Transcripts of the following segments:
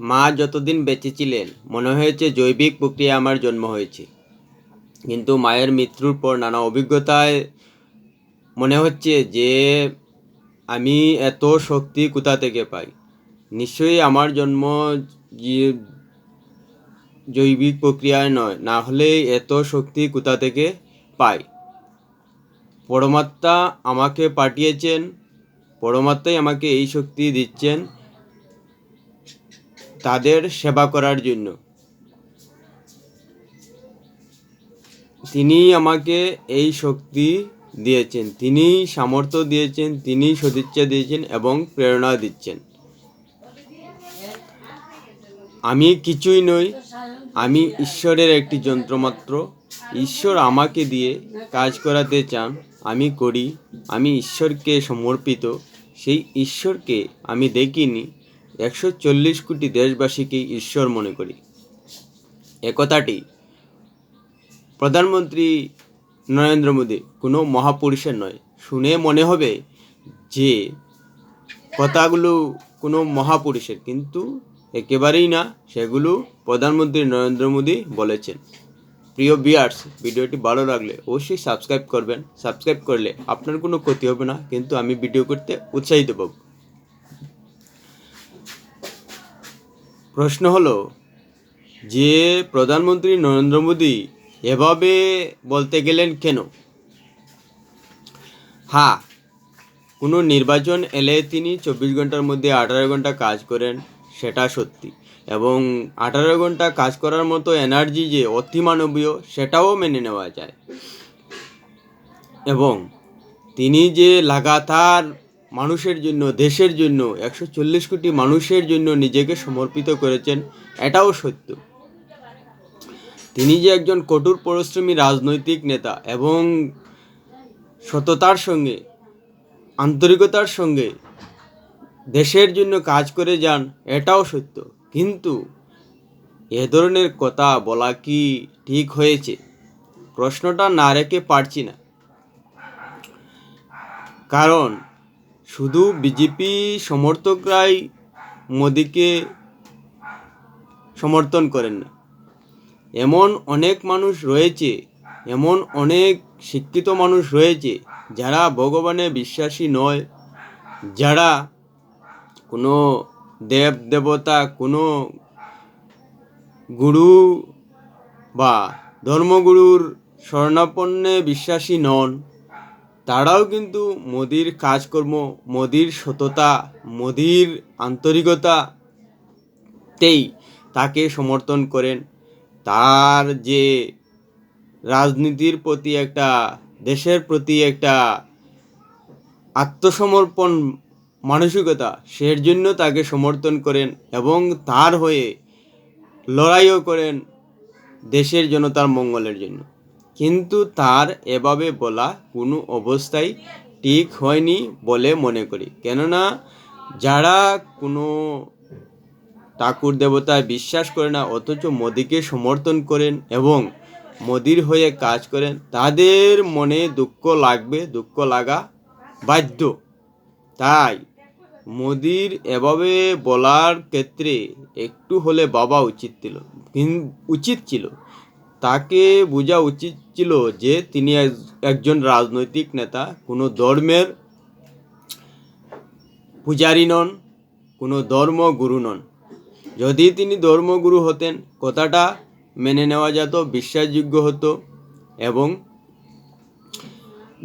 মা যতদিন বেঁচে ছিলেন, মনে হয়েছে জৈবিক প্রক্রিয়া আমার জন্ম হয়েছে। কিন্তু মায়ের মৃত্যুর পর নানা অভিজ্ঞতায় মনে হচ্ছে যে আমি এত শক্তি কোথা থেকে পাই। নিশ্চয়ই আমার জন্ম জৈবিক প্রক্রিয়ায় নয়, না হলে এত শক্তি কোথা থেকে পাই। পরমাত্মা আমাকে পাঠিয়েছেন, পরমাত্মাই আমাকে এই শক্তি দিচ্ছেন তাদের সেবা করার জন্য। তিনি আমাকে এই শক্তি দিয়েছেন তিনি সামর্থ্য দিয়েছেন তিনি সদিচ্ছা দিয়েছেন এবং প্রেরণা দিচ্ছেন। আমি কিছুই নই, আমি ঈশ্বরের একটি যন্ত্রমাত্র ঈশ্বর আমাকে দিয়ে কাজ করাতে চান, আমি করি, আমি ঈশ্বরকে সমর্পিত। সেই ঈশ্বরকে আমি দেখিনি একশো চল্লিশ কোটি দেশবাসীকে ঈশ্বর মনে করি। একথাটি প্রধানমন্ত্রী নরেন্দ্র মোদী কোনো মহাপুরুষের নয়। শুনে মনে হবে যে কথাগুলো কোনো মহাপুরুষের, কিন্তু একেবারেই না, সেগুলো প্রধানমন্ত্রী নরেন্দ্র মোদী বলেছেন। প্রিয় বিয়ার্স ভিডিওটি ভালো লাগলে অবশ্যই সাবস্ক্রাইব করবেন। সাবস্ক্রাইব করলে আপনার কোনো ক্ষতি হবে না, কিন্তু আমি ভিডিও করতে উৎসাহিত পাব প্রশ্ন হলো, যে প্রধানমন্ত্রী নরেন্দ্র মোদী এভাবে বলতে গেলেন কেন? হ্যাঁ কোনো নির্বাচন এলে তিনি চব্বিশ ঘণ্টার মধ্যে আঠারো ঘণ্টা কাজ করেন, সেটা সত্যি। এবং আঠারো ঘণ্টা কাজ করার মতো এনার্জি যে অতিমানবীয়, সেটাও মেনে নেওয়া যায়। এবং তিনি যে লাগাতার মানুষের জন্য, দেশের জন্য, একশো চল্লিশ কোটি মানুষের জন্য নিজেকে সমর্পিত করেছেন, এটাও সত্য। তিনি যে একজন কঠোর পরিশ্রমী রাজনৈতিক নেতা এবং সততার সঙ্গে, আন্তরিকতার সঙ্গে দেশের জন্য কাজ করে যান, এটাও সত্য। কিন্তু এ ধরনের কথা বলা কি ঠিক হয়েছে? প্রশ্নটা না রেখে পারছি না। কারণ শুধু বিজেপি সমর্থকরাই মোদিকে সমর্থন করেন না। এমন অনেক মানুষ রয়েছে, এমন অনেক শিক্ষিত মানুষ রয়েছে যারা ভগবানে বিশ্বাসী নয়, যারা কোনো দেব দেবতা, কোনো গুরু বা ধর্মগুরুর স্বর্ণাপন্নে বিশ্বাসী নন। তারাও কিন্তু মোদির কাজকর্ম, মোদির সততা, মোদির আন্তরিকতাতেই তাকে সমর্থন করেন। তার যে রাজনীতির প্রতি একটা, দেশের প্রতি একটা আত্মসমর্পণ মানসিকতা, সের জন্য তাকে সমর্থন করেন এবং তার হয়ে লড়াইও করেন দেশের জনতার মঙ্গলের জন্য। কিন্তু তার এভাবে বলা কোনো অবস্থায় ঠিক হয়নি বলে মনে করি। কেননা, যারা কোনো ঠাকুর দেবতায় বিশ্বাস করে না, অথচ মোদিকে সমর্থন করেন এবং মোদির হয়ে কাজ করেন, তাদের মনে দুঃখ লাগবে, দুঃখ লাগা বাধ্য। তাই মোদির এভাবে বলার ক্ষেত্রে একটু হলে বাবা উচিত ছিল উচিত ছিল। তাকে বোঝা উচিত ছিল যে তিনি এক- একজন রাজনৈতিক নেতা, কোনো ধর্মের পূজারী নন, কোনো ধর্মগুরু নন। যদি তিনি ধর্মগুরু হতেন, কথাটা মেনে নেওয়া যেত, বিশ্বাসযোগ্য হতো এবং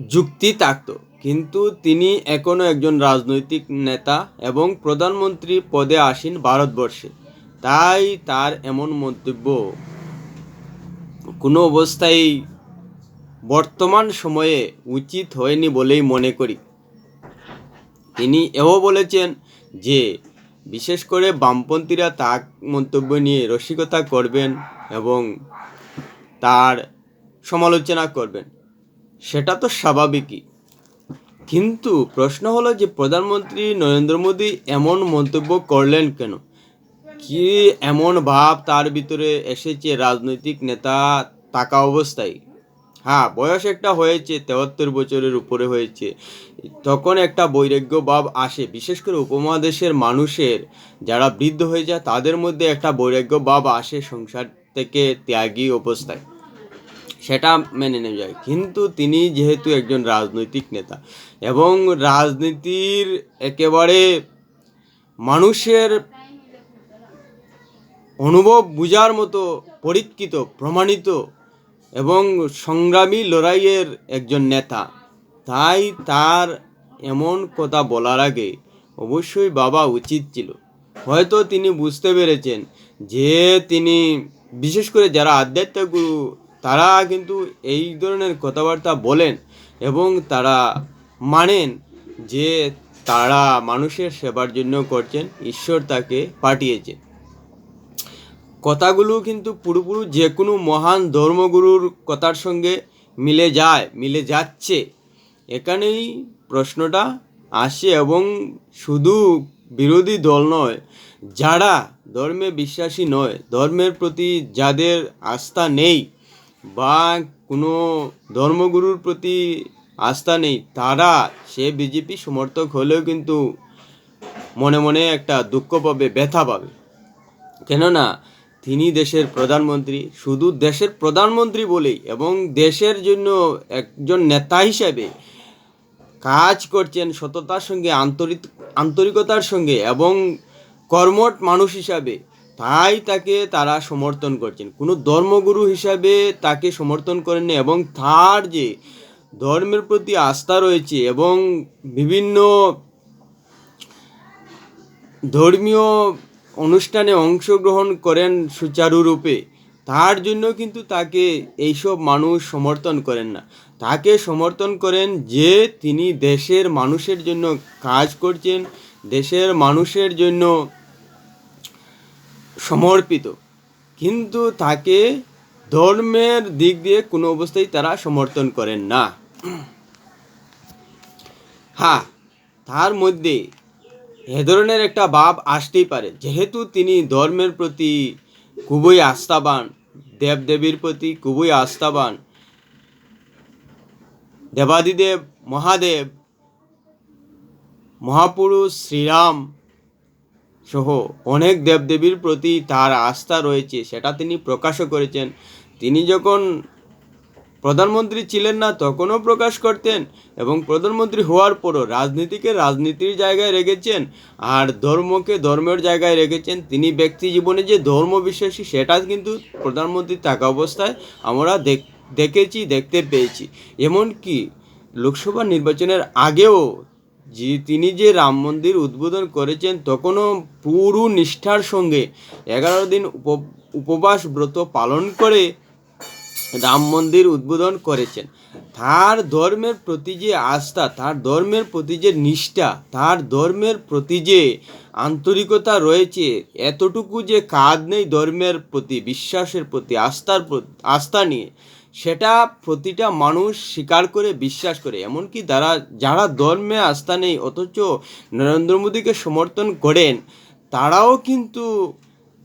যুক্তি থাকতো। কিন্তু তিনি এখনও একজন রাজনৈতিক নেতা এবং প্রধানমন্ত্রী পদে আসীন ভারতবর্ষে। তাই তার এমন মন্তব্য কোনো অবস্থায় বর্তমান সময়ে উচিত হয়নি বলেই মনে করি। তিনি এও বলেছেন যে, বিশেষ করে বামপন্থীরা তার মন্তব্য নিয়ে রসিকতা করবেন এবং তার সমালোচনা করবেন। সেটা তো স্বাভাবিকই। কিন্তু প্রশ্ন হলো যে, প্রধানমন্ত্রী নরেন্দ্র মোদী এমন মন্তব্য করলেন কেন? কি এমন ভাব তার ভিতরে এসেছে রাজনৈতিক নেতা থাকা অবস্থায়? হ্যাঁ বয়স একটা হয়েছে, তেহাত্তর বছরের উপরে হয়েছে। তখন একটা বৈরাগ্য ভাব আসে, বিশেষ করে উপমহাদেশের মানুষের। যারা বৃদ্ধ হয়ে যায়, তাদের মধ্যে একটা বৈরাগ্য ভাব আসে সংসার থেকে ত্যাগী অবস্থায়। সেটা মেনে নেওয়া যায়। কিন্তু তিনি যেহেতু একজন রাজনৈতিক নেতা এবং রাজনীতির একেবারে মানুষের অনুভব বুঝার মতো পরীক্ষিত, প্রমাণিত এবং সংগ্রামী লড়াইয়ের একজন নেতা। তাই তার এমন কথা বলার আগে অবশ্যই বাবা উচিত ছিল। হয়তো তিনি বুঝতে পেরেছেন যে তিনি, বিশেষ করে যারা আধ্যাত্মিক গুরু, তারা কিন্তু এই ধরনের কথাবার্তা বলেন এবং তারা মানেন যে তারা মানুষের সেবার জন্য করছেন, ঈশ্বর তাকে পাঠিয়েছেন। কথাগুলো কিন্তু পুরোপুরি যে কোনো মহান ধর্মগুরুর কথার সঙ্গে মিলে যায়, মিলে যাচ্ছে। এখানেই প্রশ্নটা আসে এবং শুধু বিরোধী দল নয়, যারা ধর্মে বিশ্বাসী নয়, ধর্মের প্রতি যাদের আস্থা নেই বা কোনো ধর্মগুরুর প্রতি আস্থা নেই, তারা সে বিজেপি সমর্থক হলেও কিন্তু মনে মনে একটা দুঃখ পাবে, ব্যথা পাবে। কেননা তিনি দেশের প্রধানমন্ত্রী, শুধু দেশের প্রধানমন্ত্রী বলেই এবং দেশের জন্য একজন নেতা হিসাবে কাজ করছেন সততার সঙ্গে, আন্তরিক, আন্তরিকতার সঙ্গে এবং কর্মঠ মানুষ হিসাবে। তাই তাকে তারা সমর্থন করছেন। কোনো ধর্মগুরু হিসাবে তাকে সমর্থন করেননি এবং তার যে ধর্মের প্রতি আস্থা রয়েছে এবং বিভিন্ন ধর্মীয় অনুষ্ঠানে অংশগ্রহণ করেন সুচারুরূপে তার জন্য কিন্তু তাকে এইসব মানুষ সমর্থন করেন না। তাকে সমর্থন করেন যে তিনি দেশের মানুষের জন্য কাজ করছেন, দেশের মানুষের জন্য সমর্পিত। কিন্তু তাকে ধর্মের দিক দিয়ে কোনো অবস্থায় তারা সমর্থন করেন না। হ্যাঁ তার মধ্যে এ ধরনের একটা ভাব আসতেই পারে। যেহেতু তিনি ধর্মের প্রতি খুবই আস্থাবান, দেবদেবীর প্রতি খুবই আস্থাবান, দেবাদিদেব, মহাদেব, মহাপুরুষ, শ্রীরাম সহ অনেক দেবদেবীর প্রতি তার আস্থা রয়েছে, সেটা তিনি প্রকাশও করেছেন। তিনি যখন প্রধানমন্ত্রী ছিলেন না, তখনও প্রকাশ করতেন এবং প্রধানমন্ত্রী হওয়ার পরও রাজনীতিকে রাজনীতির জায়গায় রেখেছেন আর ধর্মকে ধর্মের জায়গায় রেখেছেন। তিনি ব্যক্তি জীবনে যে ধর্ম বিশ্বাসী, সেটা কিন্তু প্রধানমন্ত্রী থাকা অবস্থায় আমরা দেখ, দেখেছি, দেখতে পেয়েছি। এমনকি লোকসভা নির্বাচনের আগেও যে তিনি যে রাম মন্দির উদ্বোধন করেছেন, তখনও পুরো নিষ্ঠার সঙ্গে এগারো দিন উপ, উপবাস ব্রত পালন করে রাম মন্দির উদ্বোধন করেছেন। তার ধর্মের প্রতি যে আস্থা, তার ধর্মের প্রতি যে নিষ্ঠা, তার ধর্মের প্রতি যে আন্তরিকতা রয়েছে, এতটুকু যে কাজ নেই ধর্মের প্রতি, বিশ্বাসের প্রতি, আস্থার আস্থা নিয়ে, সেটা প্রতিটা মানুষ স্বীকার করে, বিশ্বাস করে। এমনকি যারা যারা ধর্মে আস্থা নেই, অথচ নরেন্দ্র মোদীকে সমর্থন করেন, তারাও কিন্তু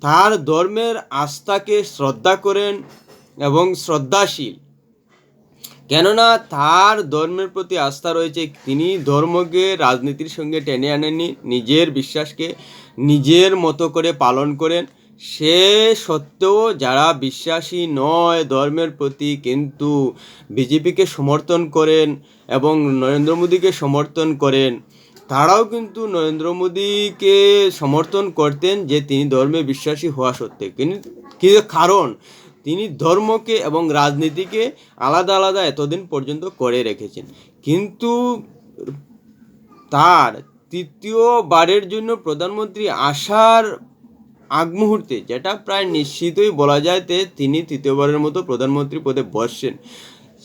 তার ধর্মের আস্থাকে শ্রদ্ধা করেন এবং শ্রদ্ধাশীল। কেননা তার ধর্মের প্রতি আস্থা রয়েছে, তিনি ধর্মকে রাজনীতির সঙ্গে টেনে আনেননি, নিজের বিশ্বাসকে নিজের মতো করে পালন করেন। সে সত্ত্বেও যারা বিশ্বাসী নয়, ধর্মের প্রতি কিন্তু বিজেপিকে সমর্থন করেন এবং নরেন্দ্র মোদীকে সমর্থন করেন, তারাও কিন্তু নরেন্দ্র মোদীকে সমর্থন করতেন যে তিনি ধর্মে বিশ্বাসী হওয়া সত্ত্বে। কিন্তু কারণ? তিনি ধর্মকে এবং রাজনীতিকে আলাদা আলাদা এতদিন পর্যন্ত করে রেখেছেন। কিন্তু তার তৃতীয় বারের জন্য প্রধানমন্ত্রী আসার আগ মুহূর্তে, যেটা প্রায় নিশ্চিতই বলা যায় যে তিনি তৃতীয়বারের মতো প্রধানমন্ত্রী পদে বসছেন।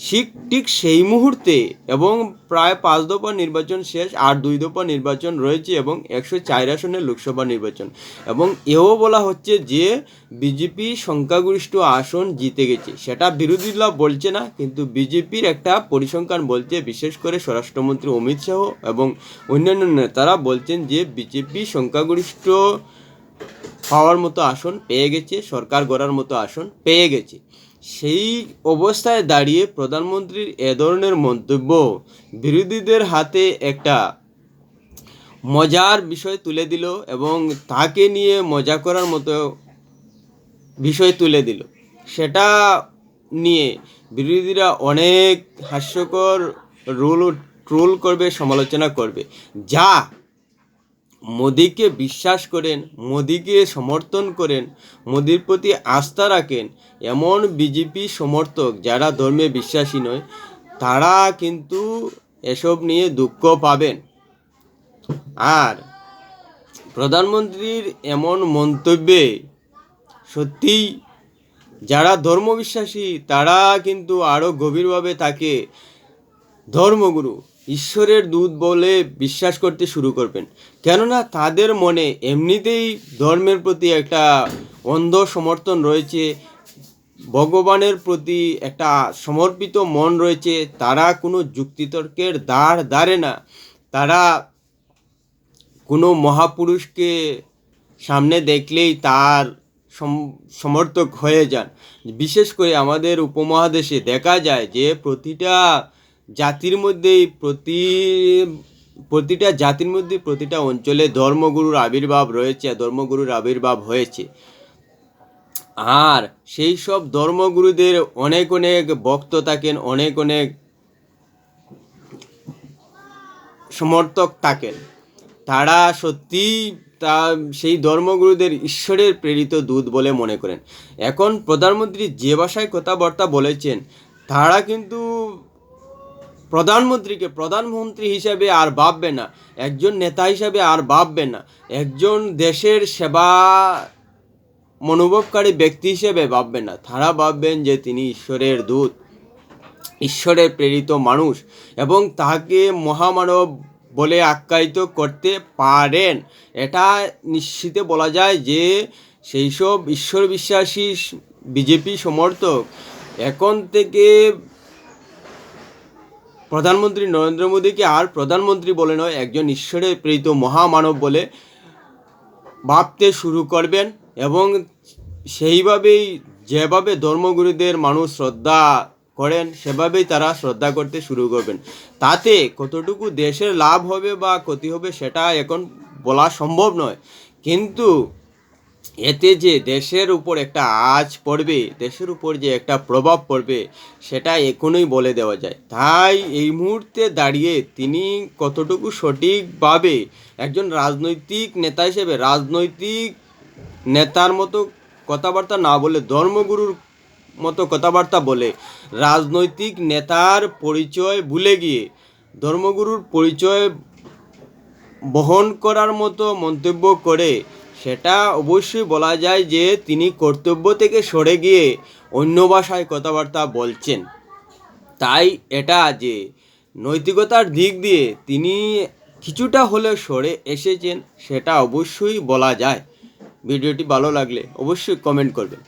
ঠিক ঠিক সেই মুহূর্তে এবং প্রায় পাঁচ দফা নির্বাচন শেষ, আর দুই দফা নির্বাচন রয়েছে এবং একশো চার আসনের লোকসভা নির্বাচন। এবং এও বলা হচ্ছে যে, বিজেপি সংখ্যাগরিষ্ঠ আসন জিতে গেছে। সেটা বিরোধী দল বলছে না, কিন্তু বিজেপির একটা পরিসংখ্যান বলছে, বিশেষ করে স্বরাষ্ট্রমন্ত্রী অমিত শাহ এবং অন্যান্য নেতারা বলছেন যে, বিজেপি সংখ্যাগরিষ্ঠ পাওয়ার মতো আসন পেয়ে গেছে, সরকার গড়ার মতো আসন পেয়ে গেছে। সেই অবস্থায় দাঁড়িয়ে প্রধানমন্ত্রীর এ ধরনের মন্তব্য বিরোধীদের হাতে একটা মজার বিষয় তুলে দিল এবং তাকে নিয়ে মজা করার মতো বিষয় তুলে দিল। সেটা নিয়ে বিরোধীরা অনেক হাস্যকর রুল ট্রোল করবে, সমালোচনা করবে। যা মোদিকে বিশ্বাস করেন, মোদিকে সমর্থন করেন, মোদির প্রতি আস্থা রাখেন। এমন বিজেপি সমর্থক যারা ধর্মে বিশ্বাসী নয়, তারা কিন্তু এসব নিয়ে দুঃখ পাবেন। আর প্রধানমন্ত্রীর এমন মন্তব্যে সত্যিই যারা ধর্মবিশ্বাসী, তারা কিন্তু আরও গভীরভাবে তাকে ধর্মগুরু। ঈশ্বরের দূত বলে বিশ্বাস করতে শুরু করবেন। কেননা তাদের মনে এমনিতেই ধর্মের প্রতি একটা অন্ধ সমর্থন রয়েছে, ভগবানের প্রতি একটা সমর্পিত মন রয়েছে, তারা কোনো যুক্তিতর্কের দাঁড় দাঁড়ে না। তারা কোনো মহাপুরুষকে সামনে দেখলেই তার সম- সমর্থক হয়ে যান। বিশেষ করে আমাদের উপমহাদেশে দেখা যায় যে প্রতিটা জাতির মধ্যেই প্রতি, প্রতিটা জাতির মধ্যে প্রতিটা অঞ্চলে ধর্মগুরুর আবির্ভাব রয়েছে ধর্মগুরুর আবির্ভাব হয়েছে। আর সেই সব ধর্মগুরুদের অনেক অনেক ভক্ত থাকেন, অনেক অনেক সমর্থক থাকেন। তারা সত্যি তা, সেই ধর্মগুরুদের ঈশ্বরের প্রেরিত দূত বলে মনে করেন। এখন প্রধানমন্ত্রী যে ভাষায় কথাবার্তা বলেছেন, তারা কিন্তু প্রধানমন্ত্রীকে প্রধানমন্ত্রী হিসাবে আর ভাববে না, একজন নেতা হিসাবে আর ভাববে না, একজন দেশের সেবা মনোভবকারী ব্যক্তি হিসেবে ভাববে না। তারা ভাববেন যে তিনি ঈশ্বরের দূত, ঈশ্বরের প্রেরিত মানুষ এবং তাকে মহামানব বলে আখ্যায়িত করতে পারেন। এটা নিশ্চিতে বলা যায় যে সেই সব ঈশ্বর বিশ্বাসী বিজেপি সমর্থক এখন থেকে প্রধানমন্ত্রী নরেন্দ্র মোদীকে আর প্রধানমন্ত্রী বলে নয়, একজন ঈশ্বরের প্রেরিত মহামানব বলে ভাবতে শুরু করবেন এবং সেইভাবেই যেভাবে ধর্মগুরুদের মানুষ শ্রদ্ধা করেন, সেভাবেই তারা শ্রদ্ধা করতে শুরু করবেন। তাতে কতটুকু দেশের লাভ হবে বা ক্ষতি হবে সেটা এখন বলা সম্ভব নয়। কিন্তু এতে যে দেশের উপর একটা আজ পড়বে, দেশের উপর যে একটা প্রভাব পড়বে, সেটা এখনই বলে দেওয়া যায়। তাই এই মুহূর্তে দাঁড়িয়ে তিনি কতটুকু সঠিকভাবে একজন রাজনৈতিক নেতা হিসেবে, রাজনৈতিক নেতার মতো কথাবার্তা না বলে, ধর্মগুরুর মতো কথাবার্তা বলে, রাজনৈতিক নেতার পরিচয় ভুলে গিয়ে, ধর্মগুরুর পরিচয় বহন করার মতো মন্তব্য করে সেটা অবশ্যই বলা যায় যে তিনি কর্তব্য থেকে সরে গিয়ে অন্য ভাষায় কথাবার্তা বলছেন। তাই এটা যে নৈতিকতার দিক দিয়ে তিনি কিছুটা হলেও সরে এসেছেন, সেটা অবশ্যই বলা যায়। ভিডিওটি ভালো লাগলে অবশ্যই কমেন্ট করবেন।